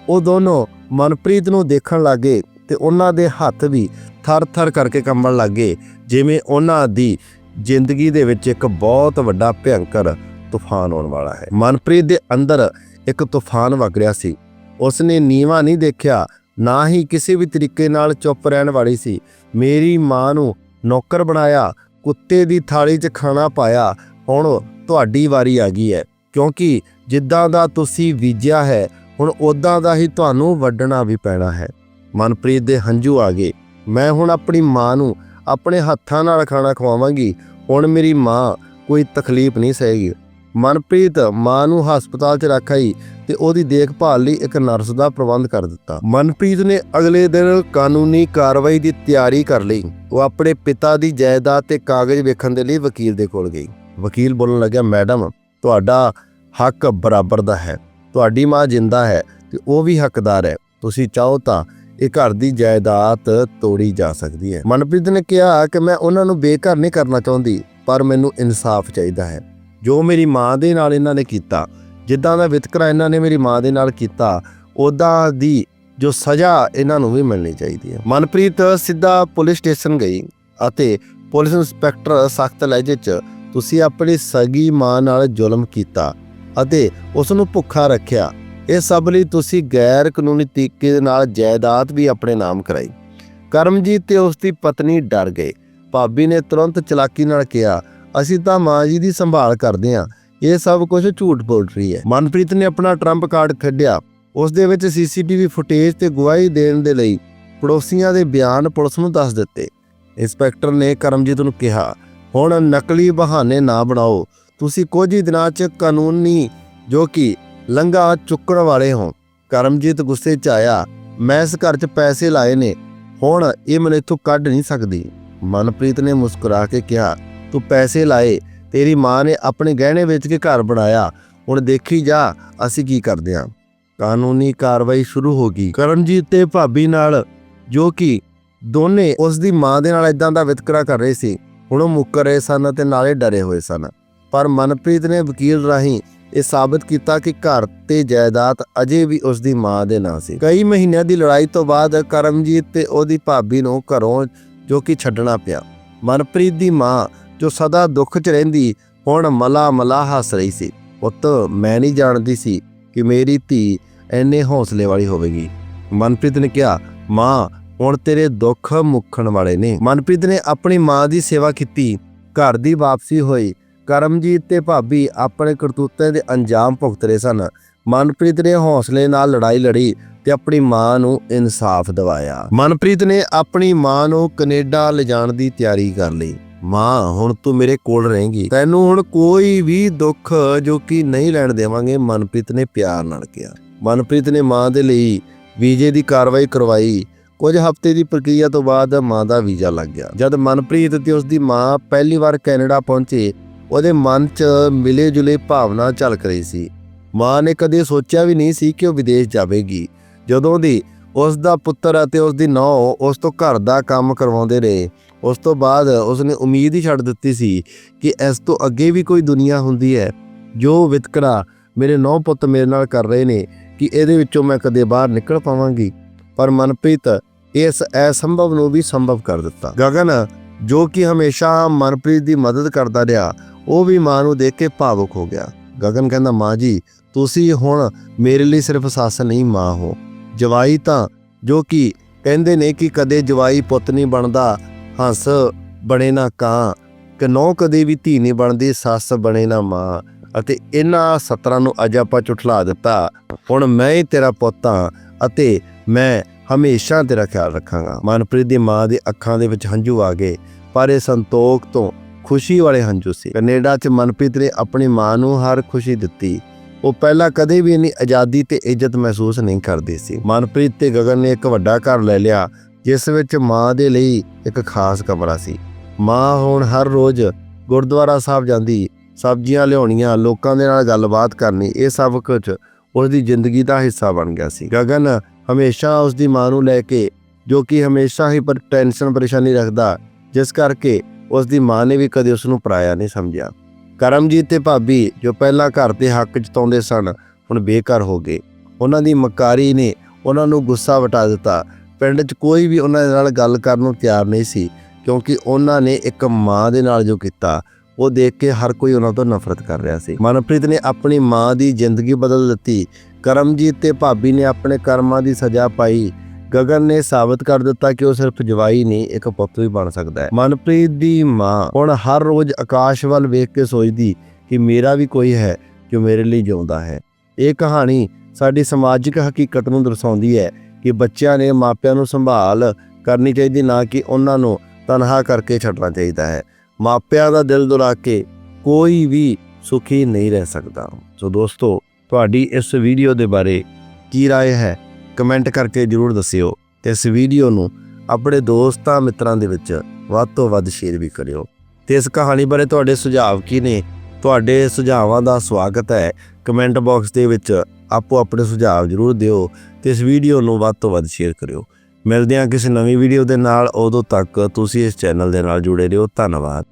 S1: ਉਹ ਦੋਨੋਂ ਮਨਪ੍ਰੀਤ ਨੂੰ ਦੇਖਣ ਲੱਗੇ ਤੇ ਉਹਨਾਂ ਦੇ ਹੱਥ ਵੀ ਥਰ-ਥਰ ਕਰਕੇ ਕੰਬਣ ਲੱਗੇ। ਜਿਵੇਂ ਉਹਨਾਂ ਦੀ ਜ਼ਿੰਦਗੀ ਦੇ ਵਿੱਚ ਇੱਕ ਬਹੁਤ ਵੱਡਾ ਭਿਅੰਕਰ ਤੂਫਾਨ ਆਉਣ ਵਾਲਾ ਹੈ। ਮਨਪ੍ਰੀਤ ਦੇ ਅੰਦਰ ਇੱਕ ਤੂਫਾਨ ਵਗ ਰਿਹਾ ਸੀ। ਉਸਨੇ ਨੀਵਾ ਨਹੀਂ ਦੇਖਿਆ, ਨਾ ਹੀ ਕਿਸੇ ਵੀ ਤਰੀਕੇ ਨਾਲ ਚੁੱਪ ਰਹਿਣ ਵਾਲੀ ਸੀ। ਮੇਰੀ ਮਾਂ ਨੂੰ ਨੌਕਰ ਬਣਾਇਆ, ਕੁੱਤੇ ਦੀ ਥਾਲੀ 'ਚ ਖਾਣਾ ਪਾਇਆ, ਹੁਣ ਤੁਹਾਡੀ ਵਾਰੀ ਆ ਗਈ ਹੈ। ਕਿਉਂਕਿ ਜਿੱਦਾਂ ਦਾ ਤੁਸੀਂ ਬੀਜਿਆ ਹੈ, ਹੁਣ ਉਦਾਂ ਦਾ ਹੀ ਤੁਹਾਨੂੰ ਵੱਢਣਾ ਵੀ ਪੈਣਾ ਹੈ। ਮਨਪ੍ਰੀਤ ਦੇ ਹੰਝੂ ਆ ਗਏ। ਮੈਂ ਹੁਣ ਆਪਣੀ ਮਾਂ ਨੂੰ ਆਪਣੇ ਹੱਥਾਂ ਨਾਲ ਖਾਣਾ ਖਵਾਵਾਂਗੀ। ਹੁਣ ਮੇਰੀ ਮਾਂ ਕੋਈ ਤਕਲੀਫ ਨਹੀਂ ਸਹੇਗੀ। ਮਨਪ੍ਰੀਤ ਮਾਂ ਨੂੰ ਹਸਪਤਾਲ 'ਚ ਰੱਖ ਆਈ ਤੇ ਉਹਦੀ ਦੇਖਭਾਲ ਲਈ ਇੱਕ ਨਰਸ ਦਾ ਪ੍ਰਬੰਧ ਕਰ ਦਿੱਤਾ। ਮਨਪ੍ਰੀਤ ਨੇ ਅਗਲੇ ਦਿਨ ਕਾਨੂੰਨੀ ਕਾਰਵਾਈ ਦੀ ਤਿਆਰੀ ਕਰ ਲਈ। ਉਹ ਆਪਣੇ ਪਿਤਾ ਦੀ ਜਾਇਦਾਦ ਤੇ ਕਾਗਜ਼ ਵੇਖਣ ਦੇ ਲਈ ਵਕੀਲ ਦੇ ਕੋਲ ਗਈ। ਵਕੀਲ ਬੋਲਣ ਲੱਗਿਆ, ਮੈਡਮ, ਤੁਹਾਡਾ ਹੱਕ ਬਰਾਬਰ ਦਾ ਹੈ। ਤੁਹਾਡੀ ਮਾਂ ਜਿੰਦਾ ਹੈ ਤੇ ਉਹ ਵੀ ਹੱਕਦਾਰ ਹੈ। ਤੁਸੀਂ ਚਾਹੋ ਤਾਂ ਇਹ ਘਰ ਦੀ ਜਾਇਦਾਦ ਤੋੜੀ ਜਾ ਸਕਦੀ ਹੈ। ਮਨਪ੍ਰੀਤ ਨੇ ਕਿਹਾ ਕਿ ਮੈਂ ਉਹਨਾਂ ਨੂੰ ਬੇਘਰ ਨਹੀਂ ਕਰਨਾ ਚਾਹੁੰਦੀ, ਪਰ ਮੈਨੂੰ ਇਨਸਾਫ ਚਾਹੀਦਾ ਹੈ। ਜੋ ਮੇਰੀ ਮਾਂ ਦੇ ਨਾਲ ਇਹਨਾਂ ਨੇ ਕੀਤਾ, ਜਿੱਦਾਂ ਦਾ ਵਿਤਕਰਾ ਇਹਨਾਂ ਨੇ ਮੇਰੀ ਮਾਂ ਦੇ ਨਾਲ ਕੀਤਾ ਉਦਾਂ ਦੀ ਜੋ ਸਜ਼ਾ ਇਹਨਾਂ ਨੂੰ ਵੀ ਮਿਲਣੀ ਚਾਹੀਦੀ ਹੈ। ਮਨਪ੍ਰੀਤ ਸਿੱਧਾ ਪੁਲਿਸ ਸਟੇਸ਼ਨ ਗਈ ਅਤੇ ਪੁਲਿਸ ਇੰਸਪੈਕਟਰ ਸਖਤ ਲਹਿਜੇ 'ਚ ਤੁਸੀਂ ਆਪਣੀ ਸਗੀ ਮਾਂ ਨਾਲ ਜ਼ੁਲਮ ਕੀਤਾ ਅਤੇ ਉਸ ਨੂੰ ਭੁੱਖਾ ਰੱਖਿਆ। ਇਹ ਸਭ ਲਈ ਤੁਸੀਂ ਗੈਰ ਕਾਨੂੰਨੀ ਤਰੀਕੇ ਦੇ ਨਾਲ ਜਾਇਦਾਦ ਵੀ ਆਪਣੇ ਨਾਮ ਕਰਾਈ। ਕਰਮਜੀਤ ਤੇ ਉਸ ਦੀ ਪਤਨੀ ਡਰ ਗਏ। ਭਾਬੀ ਨੇ ਤੁਰੰਤ ਚਲਾਕੀ ਨਾਲ ਕਿਹਾ, ਅਸੀਂ ਤਾਂ ਮਾਂ ਜੀ ਦੀ ਸੰਭਾਲ ਕਰਦੇ ਹਾਂ। ਇਹ ਸਭ ਕੁਝ ਝੂਠ ਬੋਲ ਰਹੀ ਹੈ। ਮਨਪ੍ਰੀਤ ਨੇ ਆਪਣਾ ਟਰੰਪ ਕਾਰਡ ਕੱਢਿਆ ਉਸ ਦੇ ਵਿੱਚ ਸੀਸੀਟੀਵੀ ਫੁਟੇਜ ਤੇ ਗਵਾਹੀ ਦੇਣ ਦੇ ਲਈ ਪੜੋਸੀਆਂ ਦੇ ਬਿਆਨ ਪੁਲਿਸ ਨੂੰ ਦੱਸ ਦਿੱਤੇ। ਇੰਸਪੈਕਟਰ ਨੇ ਕਰਮਜੀਤ ਨੂੰ ਕਿਹਾ, ਹੁਣ ਨਕਲੀ ਬਹਾਨੇ ਨਾ ਬਣਾਓ। ਤੁਸੀਂ ਕੁਝ ਹੀ ਦਿਨਾਂ 'ਚ ਕਾਨੂੰਨੀ ਜੋ ਕਿ ਲੰਘਾ ਚੁੱਕਣ ਵਾਲੇ ਹੋ। ਕਰਮਜੀਤ ਗੁੱਸੇ 'ਚ ਆਇਆ, ਮੈਂ ਇਸ ਘਰ 'ਚ ਪੈਸੇ ਲਾਏ ਨੇ, ਹੁਣ ਇਹ ਮੈਨੂੰ ਇੱਥੋਂ ਕੱਢ ਨਹੀਂ ਸਕਦੀ। ਮਨਪ੍ਰੀਤ ਨੇ ਮੁਸਕਰਾ ਕੇ ਕਿਹਾ, ਤੂੰ ਪੈਸੇ ਲਾਏ, ਤੇਰੀ ਮਾਂ ਨੇ ਆਪਣੇ ਗਹਿਣੇ ਵੇਚ ਕੇ ਘਰ ਬਣਾਇਆ। ਹੁਣ ਦੇਖੀ ਜਾ, ਅਸੀਂ ਕੀ ਕਰਦੇ ਹਾਂ ਕਾਨੂੰਨੀ ਕਾਰਵਾਈ ਸ਼ੁਰੂ ਹੋ ਗਈ। ਕਰਮਜੀਤ ਤੇ ਭਾਬੀ ਨਾਲ ਜੋ ਕਿ ਦੋਨੇ ਉਸ ਦੀ ਮਾਂ ਦੇ ਨਾਲ ਇਦਾਂ ਦਾ ਵਿਤਕਰਾ ਕਰ ਰਹੇ ਸੀ, ਹੁਣ ਉਹ ਮੁੱਕਰ ਰਹੇ ਸਨ ਤੇ ਨਾਲੇ ਡਰੇ ਹੋਏ ਸਨ। ਪਰ ਮਨਪ੍ਰੀਤ ਨੇ ਵਕੀਲ ਰਾਹੀਂ ਇਹ ਸਾਬਤ ਕੀਤਾ ਕਿ ਘਰ ਤੇ ਜਾਇਦਾਦ ਅਜੇ ਵੀ ਉਸ ਦੀ ਮਾਂ ਦੇ ਨਾਂ ਸੀ। ਕਈ ਮਹੀਨਿਆਂ ਦੀ ਲੜਾਈ ਤੋਂ ਬਾਅਦ ਕਰਮਜੀਤ ਤੇ ਉਹਦੀ ਭਾਬੀ ਨੂੰ ਘਰੋਂ ਜੋ ਕਿ ਛੱਡਣਾ ਪਿਆ। ਮਨਪ੍ਰੀਤ ਦੀ ਮਾਂ, ਜੋ ਸਦਾ ਦੁੱਖ 'ਚ ਰਹਿੰਦੀ, ਹੁਣ ਮਲਾ ਮਲਾ ਹੱਸ ਰਹੀ ਸੀ। ਪੁੱਤ, ਮੈਂ ਨਹੀਂ ਜਾਣਦੀ ਸੀ ਕਿ ਮੇਰੀ ਧੀ ਐਨੇ ਹੌਸਲੇ ਵਾਲੀ ਹੋਵੇਗੀ। ਮਨਪ੍ਰੀਤ ਨੇ ਕਿਹਾ, ਮਾਂ, ਹੁਣ ਤੇਰੇ ਦੁੱਖ ਮੁੱਖਣ ਵਾਲੇ ਨੇ। ਮਨਪ੍ਰੀਤ ਨੇ ਆਪਣੀ ਮਾਂ ਦੀ ਸੇਵਾ ਕੀਤੀ। ਘਰ ਦੀ ਵਾਪਸੀ ਹੋਈ ਕਰਮਜੀਤ ਤੇ ਭਾਬੀ ਆਪਣੇ ਕਰਤੂਤਾਂ ਦੇ ਅੰਜਾਮ ਭੁਗਤ ਰਹੇ ਸਨ। ਮਨਪ੍ਰੀਤ ਨੇ ਹੌਸਲੇ ਨਾਲ ਲੜਾਈ ਲੜੀ ਤੇ ਆਪਣੀ ਮਾਂ ਨੂੰ ਇਨਸਾਫ ਦਿਵਾਇਆ। ਮਨਪ੍ਰੀਤ ਨੇ ਆਪਣੀ ਮਾਂ ਨੂੰ ਕੈਨੇਡਾ ਲਿਜਾਣ ਦੀ ਤਿਆਰੀ ਕਰ ਲਈ। ਮਾਂ, ਹੁਣ ਤੂੰ ਮੇਰੇ ਕੋਲ ਰਹੇਂਗੀ। ਤੈਨੂੰ ਹੁਣ ਕੋਈ ਵੀ ਦੁੱਖ ਜੋ ਕਿ ਨਹੀਂ ਲੈਣ ਦੇਵਾਂਗੇ, ਮਨਪ੍ਰੀਤ ਨੇ ਪਿਆਰ ਨਾਲ ਕਿਹਾ। ਮਨਪ੍ਰੀਤ ਨੇ ਮਾਂ ਦੇ ਲਈ ਵੀਜ਼ੇ ਦੀ ਕਾਰਵਾਈ ਕਰਵਾਈ। ਕੁਝ ਹਫ਼ਤੇ ਦੀ ਪ੍ਰਕਿਰਿਆ ਤੋਂ ਬਾਅਦ ਮਾਂ ਦਾ ਵੀਜ਼ਾ ਲੱਗ ਗਿਆ। ਜਦ ਮਨਪ੍ਰੀਤ ਤੇ ਉਸ ਦੀ ਮਾਂ ਪਹਿਲੀ ਵਾਰ ਕੈਨੇਡਾ ਪਹੁੰਚੇ ਉਹਦੇ ਮਨ 'ਚ ਮਿਲੇ ਜੁਲੇ ਭਾਵਨਾ ਝਲਕ ਰਹੀ ਸੀ। ਮਾਂ ਨੇ ਕਦੇ ਸੋਚਿਆ ਵੀ ਨਹੀਂ ਸੀ ਕਿ ਉਹ ਵਿਦੇਸ਼ ਜਾਵੇਗੀ। ਜਦੋਂ ਦੀ ਉਸ ਦਾ ਪੁੱਤਰ ਅਤੇ ਉਸ ਦੀ ਨੌਂ ਉਸ ਤੋਂ ਘਰ ਦਾ ਕੰਮ ਕਰਵਾਉਂਦੇ ਰਹੇ, ਉਸ ਤੋਂ ਬਾਅਦ ਉਸ ਨੇ ਉਮੀਦ ਹੀ ਛੱਡ ਦਿੱਤੀ ਸੀ ਕਿ ਇਸ ਤੋਂ ਅੱਗੇ ਵੀ ਕੋਈ ਦੁਨੀਆ ਹੁੰਦੀ ਹੈ। ਜੋ ਵਿਤਕਰਾ ਮੇਰੇ ਨੌ ਪੁੱਤ ਮੇਰੇ ਨਾਲ ਕਰ ਰਹੇ ਨੇ, ਕਿ ਇਹਦੇ ਵਿੱਚੋਂ ਮੈਂ ਕਦੇ ਬਾਹਰ ਨਿਕਲ ਪਾਵਾਂਗੀ। ਪਰ ਮਨਪ੍ਰੀਤ ਇਸ ਅਸੰਭਵ ਨੂੰ ਵੀ ਸੰਭਵ ਕਰ ਦਿੱਤਾ। ਗਗਨ, ਜੋ ਕਿ ਹਮੇਸ਼ਾ ਮਨਪ੍ਰੀਤ ਦੀ ਮਦਦ ਕਰਦਾ ਰਿਹਾ ਉਹ ਵੀ ਮਾਂ ਨੂੰ ਦੇਖ ਕੇ ਭਾਵੁਕ ਹੋ ਗਿਆ। ਗਗਨ ਕਹਿੰਦਾ, ਮਾਂ ਜੀ, ਤੁਸੀਂ ਹੁਣ ਮੇਰੇ ਲਈ ਸਿਰਫ ਸੱਸ ਨਹੀਂ, ਮਾਂ ਹੋ। ਜਵਾਈ ਤਾਂ ਜੋ ਕਿ ਕਹਿੰਦੇ ਨੇ ਕਿ ਕਦੇ ਜਵਾਈ ਪੁੱਤ ਨਹੀਂ ਬਣਦਾ, ਹੰਸ ਬਣੇ ਨਾ ਕਾਂ, ਕਿ ਨੌ ਕਦੇ ਵੀ ਧੀ ਨਹੀਂ ਬਣਦੀ, ਸੱਸ ਬਣੇ ਨਾ ਮਾਂ। ਅਤੇ ਇਹਨਾਂ ਸਤਰਾਂ ਨੂੰ ਅੱਜ ਆਪਾਂ ਝੁਠਲਾ ਦਿੱਤਾ। ਹੁਣ ਮੈਂ ਹੀ ਤੇਰਾ ਪੁੱਤ ਹਾਂ ਅਤੇ ਮੈਂ ਹਮੇਸ਼ਾ ਤੇਰਾ ਖਿਆਲ ਰੱਖਾਂਗਾ। ਮਨਪ੍ਰੀਤ ਦੀ ਮਾਂ ਦੇ ਅੱਖਾਂ ਦੇ ਵਿੱਚ ਹੰਝੂ ਆ ਗਏ, ਪਰ ਇਹ ਸੰਤੋਖ ਤੋਂ ਖੁਸ਼ੀ ਵਾਲੇ ਹੰਝੂ ਸੀ। ਕੈਨੇਡਾ 'ਚ ਮਨਪ੍ਰੀਤ ਨੇ ਆਪਣੀ ਮਾਂ ਨੂੰ ਹਰ ਖੁਸ਼ੀ ਦਿੱਤੀ। ਉਹ ਪਹਿਲਾਂ ਕਦੇ ਵੀ ਇੰਨੀ ਆਜ਼ਾਦੀ ਤੇ ਇੱਜ਼ਤ ਮਹਿਸੂਸ ਨਹੀਂ ਕਰਦੀ ਸੀ। ਮਨਪ੍ਰੀਤ ਤੇ ਗਗਨ ਨੇ ਇੱਕ ਵੱਡਾ ਘਰ ਲੈ ਲਿਆ, ਜਿਸ ਵਿੱਚ ਮਾਂ ਦੇ ਲਈ ਇੱਕ ਖਾਸ ਕਮਰਾ ਸੀ। ਮਾਂ ਹੁਣ ਹਰ ਰੋਜ਼ ਗੁਰਦੁਆਰਾ ਸਾਹਿਬ ਜਾਂਦੀ, ਸਬਜ਼ੀਆਂ ਲਿਆਉਣੀਆਂ, ਲੋਕਾਂ ਦੇ ਨਾਲ ਗੱਲਬਾਤ ਕਰਨੀ, ਇਹ ਸਭ ਕੁਝ ਉਸ ਦੀ ਜ਼ਿੰਦਗੀ ਦਾ ਹਿੱਸਾ ਬਣ ਗਿਆ ਸੀ। ਗਗਨ ਹਮੇਸ਼ਾ ਉਸ ਦੀ ਮਾਂ ਨੂੰ ਲੈ ਕੇ, ਜੋ ਕਿ ਹਮੇਸ਼ਾ ਹੀ ਪਰ, ਟੈਨਸ਼ਨ ਪਰੇਸ਼ਾਨੀ ਰੱਖਦਾ, ਜਿਸ ਕਰਕੇ ਉਸ ਦੀ ਮਾਂ ਨੇ ਵੀ ਕਦੇ ਉਸ ਨੂੰ ਪਰਾਇਆ ਨਹੀਂ ਸਮਝਿਆ। ਕਰਮਜੀਤ ਤੇ ਭਾਬੀ, ਜੋ ਪਹਿਲਾਂ ਘਰ ਦੇ ਹੱਕ ਜਤਾਉਂਦੇ ਸਨ, ਹੁਣ ਬੇਘਰ ਹੋ ਗਏ। ਉਹਨਾਂ ਦੀ ਮਕਾਰੀ ਨੇ ਉਹਨਾਂ ਨੂੰ ਗੁੱਸਾ ਵਟਾ ਦਿੱਤਾ। ਪਿੰਡ 'ਚ ਕੋਈ ਵੀ ਉਹਨਾਂ ਦੇ ਨਾਲ ਗੱਲ ਕਰਨ ਨੂੰ ਤਿਆਰ ਨਹੀਂ ਸੀ, ਕਿਉਂਕਿ ਉਹਨਾਂ ਨੇ ਇੱਕ ਮਾਂ ਦੇ ਨਾਲ ਜੋ ਕੀਤਾ, ਉਹ ਦੇਖ ਕੇ ਹਰ ਕੋਈ ਉਹਨਾਂ ਤੋਂ ਨਫ਼ਰਤ ਕਰ ਰਿਹਾ ਸੀ। ਮਨਪ੍ਰੀਤ ਨੇ ਆਪਣੀ ਮਾਂ ਦੀ ਜ਼ਿੰਦਗੀ ਬਦਲ ਦਿੱਤੀ। ਕਰਮਜੀਤ ਤੇ ਭਾਬੀ ਨੇ ਆਪਣੇ ਕਰਮਾਂ ਦੀ ਸਜ਼ਾ ਪਾਈ। ਗਗਨ ਨੇ ਸਾਬਤ ਕਰ ਦਿੱਤਾ ਕਿ ਉਹ ਸਿਰਫ ਜਵਾਈ ਨਹੀਂ ਇੱਕ ਪੁੱਤ ਵੀ ਬਣ ਸਕਦਾ ਹੈ ਮਨਪ੍ਰੀਤ ਦੀ ਮਾਂ ਹੁਣ ਹਰ ਰੋਜ਼ ਆਕਾਸ਼ ਵੱਲ ਵੇਖ ਕੇ ਸੋਚਦੀ ਕਿ ਮੇਰਾ ਵੀ ਕੋਈ ਹੈ ਜੋ ਮੇਰੇ ਲਈ ਜਿਉਂਦਾ ਹੈ ਇਹ ਕਹਾਣੀ ਸਾਡੀ ਸਮਾਜਿਕ ਹਕੀਕਤ ਨੂੰ ਦਰਸਾਉਂਦੀ ਹੈ ਕਿ ਬੱਚਿਆਂ ਨੇ ਮਾਪਿਆਂ ਨੂੰ ਸੰਭਾਲ ਕਰਨੀ ਚਾਹੀਦੀ ਨਾ ਕਿ ਉਹਨਾਂ ਨੂੰ ਤਨਹਾ ਕਰਕੇ ਛੱਡਣਾ ਚਾਹੀਦਾ ਹੈ ਮਾਪਿਆਂ ਦਾ ਦਿਲ ਦੁਲਾ ਕੇ ਕੋਈ ਵੀ ਸੁਖੀ ਨਹੀਂ ਰਹਿ ਸਕਦਾ ਸੋ ਦੋਸਤੋ ਤੁਹਾਡੀ ਇਸ ਵੀਡੀਓ ਦੇ ਬਾਰੇ ਕੀ رائے ਹੈ ਕਮੈਂਟ ਕਰਕੇ ਜਰੂਰ ਦੱਸਿਓ ਤੇ ਇਸ ਵੀਡੀਓ ਨੂੰ ਆਪਣੇ ਦੋਸਤਾਂ ਮਿੱਤਰਾਂ ਦੇ ਵਿੱਚ ਵੱਧ ਤੋਂ ਵੱਧ ਸ਼ੇਅਰ ਵੀ ਕਰਿਓ। ਤੇ ਇਸ ਕਹਾਣੀ ਬਾਰੇ ਤੁਹਾਡੇ ਸੁਝਾਅ ਕੀ ਨੇ? ਤੁਹਾਡੇ ਸੁਝਾਵਾਂ ਦਾ ਸਵਾਗਤ ਹੈ। ਕਮੈਂਟ ਬਾਕਸ ਦੇ ਵਿੱਚ ਆਪੋ ਆਪਣੇ ਸੁਝਾਅ ਜਰੂਰ ਦਿਓ ਤੇ ਇਸ ਵੀਡੀਓ ਨੂੰ ਵੱਧ ਤੋਂ ਵੱਧ ਸ਼ੇਅਰ ਕਰਿਓ। ਮਿਲਦੇ ਹਾਂ ਕਿਸੇ ਨਵੀਂ ਵੀਡੀਓ ਦੇ ਨਾਲ। ਉਦੋਂ ਤੱਕ ਤੁਸੀਂ ਇਸ ਚੈਨਲ ਦੇ ਨਾਲ ਜੁੜੇ ਰਹੋ। ਧੰਨਵਾਦ।